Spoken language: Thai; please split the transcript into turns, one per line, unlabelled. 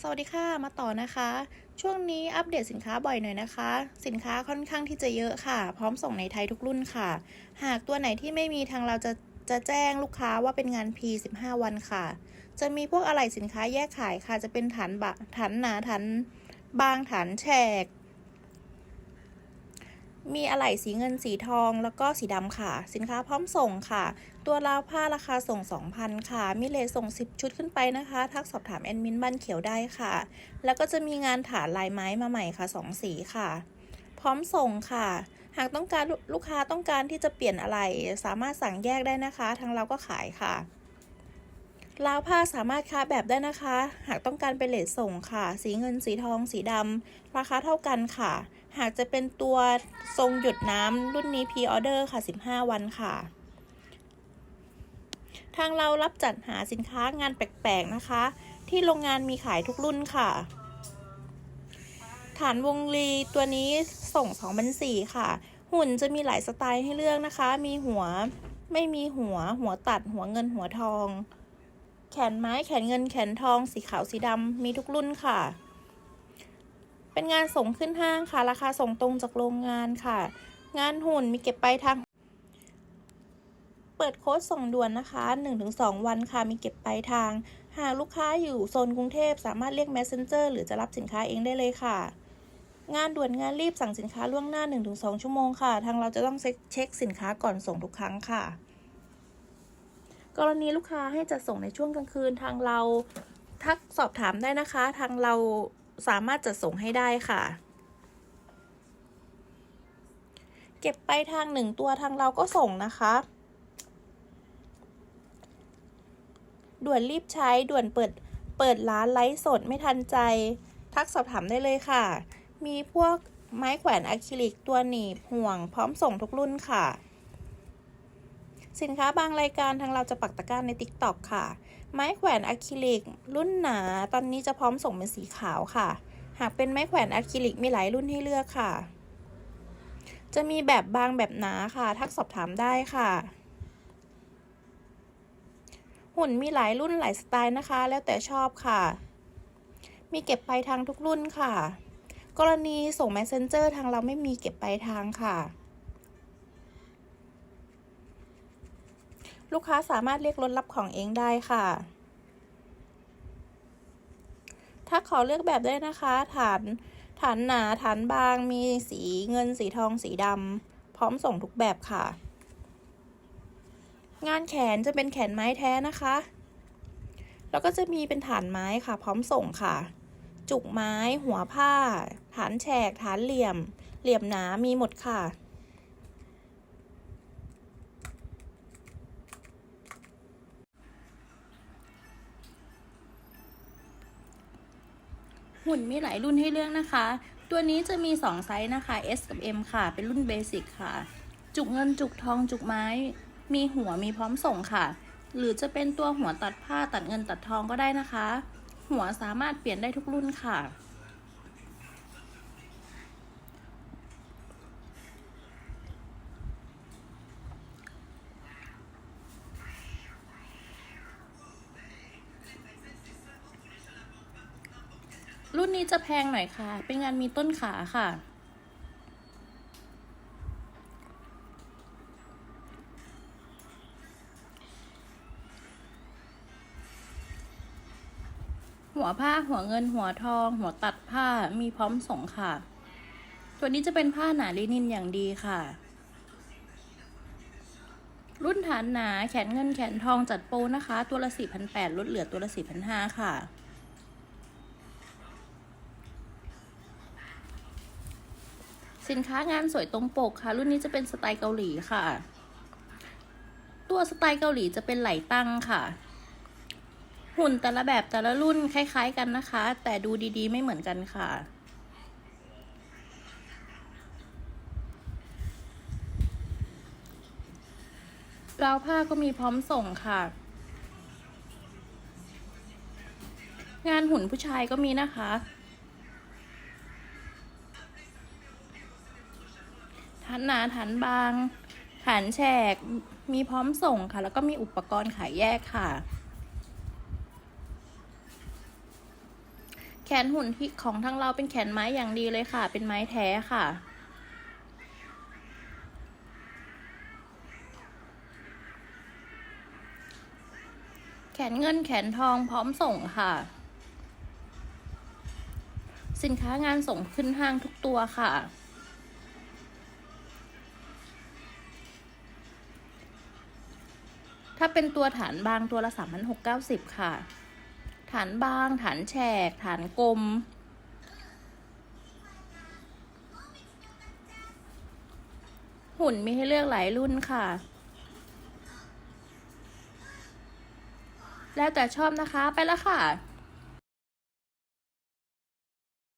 สวัสดีค่ะ มาต่อนะคะ ช่วงนี้อัปเดตสินค้าบ่อยหน่อยนะคะ สินค้าค่อนข้างที่จะเยอะค่ะ พร้อมส่งในไทยทุกรุ่นค่ะ หากตัวไหนที่ไม่มีทางเราจะจะแจ้งลูกค้าว่าเป็นงาน P 15 วันค่ะ จะมีพวกอะไหล่สินค้าแยกขายค่ะ จะเป็นฐานบะฐานหนาฐานบางฐานแฉก มีอะไหล่สีเงินสีทองแล้วก็สีดำค่ะ สินค้าพร้อมส่งค่ะ ตัวราวผ้าราคาส่ง 2,000 ค่ะ มีเลทส่ง 10 ชุดขึ้นไปนะคะ ทักสอบถามแอดมินบ้านเขียวได้ค่ะ แล้วก็จะมีงานฐานลายไม้มาใหม่ค่ะ 2 สีค่ะ พร้อมส่งค่ะ หากต้องการลูลูกค้าต้องการที่จะเปลี่ยนอะไร สามารถสั่งแยกได้นะคะ ทางเราก็ขายค่ะราวผ้าสามารถค้าแบบได้นะคะ หากต้องการเป็นเลทส่งค่ะ สีเงินสีทอง สีดำราคาเท่ากันค่ะ หากจะเป็นตัวทรงหยดน้ำรุ่นนี้ pre order ค่ะ 15 วันค่ะ ทางเรารับจัดหาสินค้างานแปลกๆนะคะ ที่โรงงานมีขายทุกรุ่นค่ะ ฐานวงลีตัวนี้ส่ง2 0 0 4ค่ะ หุ่นจะมีหลายสไตล์ให้เลือกนะคะ มีหัวไม่มีหัว หัวตัดหัวเงินหัวทอง แขนไม้แขนเงินแขนทอง สีขาวสีดำมีทุกรุ่นค่ะ เป็นงานส่งขึ้นห้างค่ะ ราคาส่งตรงจากโรงงานค่ะ งานหุ่นมีเก็บปลายทาง เปิดโค้ดส่งด่วนนะคะ 1-2 วันค่ะ มีเก็บปลายทาง หากลูกค้าอยู่โซนกรุงเทพสามารถเรียก Messenger หรือจะรับสินค้าเองได้เลยค่ะ งานด่วนงานรีบสั่งสินค้าล่วงหน้า 1-2 ชั่วโมงค่ะ ทางเราจะต้องเช็คสินค้าก่อนส่งทุกครั้งค่ะ กรณีลูกค้าให้จัดส่งในช่วงกลางคืนทางเราทักสอบถามได้นะคะ ทางเรา สามารถจัดส่งให้ได้ค่ะ เก็บไปทางหนึ่งตัวทางเราก็ส่งนะคะด่วนรีบใช้ด่วนเปิดเปิดร้านไลฟ์สดไม่ทันใจ ทักสอบถามได้เลยค่ะ มีพวกไม้แขวนอะคริลิกตัวหนีบห่วง พร้อมส่งทุกรุ่นค่ะ สินค้าบางรายการทางเราจะปักตะกร้าใน TikTok ค่ะ ไม้แขวนอะคริลิก รุ่นหนา ตอนนี้จะพร้อมส่งเป็นสีขาวค่ะ หากเป็นไม้แขวนอะคริลิกมีหลายรุ่นให้เลือกค่ะ จะมีแบบบางแบบหนาค่ะ ทักสอบถามได้ค่ะ หุ่นมีหลายรุ่นหลายสไตล์นะคะ แล้วแต่ชอบค่ะ มีเก็บปลายทางทุกรุ่นค่ะ กรณีส่ง Messenger ทางเราไม่มีเก็บปลายทางค่ะ ลูกค้าสามารถเรียกรถรับของเองได้ค่ะ ถ้าขอเลือกแบบได้นะคะ ฐาน ฐานหนา ฐานบาง มีสีเงิน สีทอง สีดำ พร้อมส่งทุกแบบค่ะ งานแขนจะเป็นแขนไม้แท้นะคะ แล้วก็จะมีเป็นฐานไม้ค่ะ พร้อมส่งค่ะ จุกไม้ หัวผ้า ฐานแฉก ฐานเหลี่ยม เหลี่ยมหนา มีหมดค่ะ หุ่นมีหลายรุ่นให้เลือกนะคะ ตัวนี้จะมี 2 ไซส์นะคะ S กับ M ค่ะ เป็นรุ่นเบสิกค่ะ จุกเงินจุกทองจุกไม้ มีหัวมีพร้อมส่งค่ะ หรือจะเป็นตัวหัวตัดผ้าตัดเงินตัดทองก็ได้นะคะ หัวสามารถเปลี่ยนได้ทุกรุ่นค่ะ รุ่นนี้จะแพงหน่อยค่ะ เป็นงานมีต้นขาค่ะ หัวผ้าหัวเงินหัวทอง หัวตัดผ้ามีพร้อมส่งค่ะ ตัวนี้จะเป็นผ้าหนาลินินอย่างดีค่ะ รุ่นฐานหนาแขนเงินแขนทองจัดโปรนะคะ ตัวละ4,800ลดเหลือตัวละ4,500ค่ะ สินค้างานสวยตรงปกค่ะ รุ่นนี้จะเป็นสไตล์เกาหลีค่ะ ตัวสไตล์เกาหลีจะเป็นไหลตั้งค่ะ หุ่นแต่ละแบบแต่ละรุ่นคล้าย ๆ กันนะคะ แต่ดูดีๆ ไม่เหมือนกันค่ะราวผ้าก็มีพร้อมส่งค่ะ งานหุ่นผู้ชายก็มีนะคะ ฐานหนาฐานบางฐานแฉกมีพร้อมส่งค่ะ แล้วก็มีอุปกรณ์ขายแยกค่ะ แขนหุ่นที่ของทางเราเป็นแขนไม้อย่างดีเลยค่ะ เป็นไม้แท้ค่ะแขนเงินแขนทองพร้อมส่งค่ะ สินค้างานส่งขึ้นห้างทุกตัวค่ะาเป็นตัวฐานบางตัวละสามพันหกเก้าสิบค่ะ ฐานบาง ฐานแฉก ฐานกลม หุ่นมีให้เลือกหลายรุ่นค่ะ แล้วแต่ชอบนะคะไปแล้วค่ะ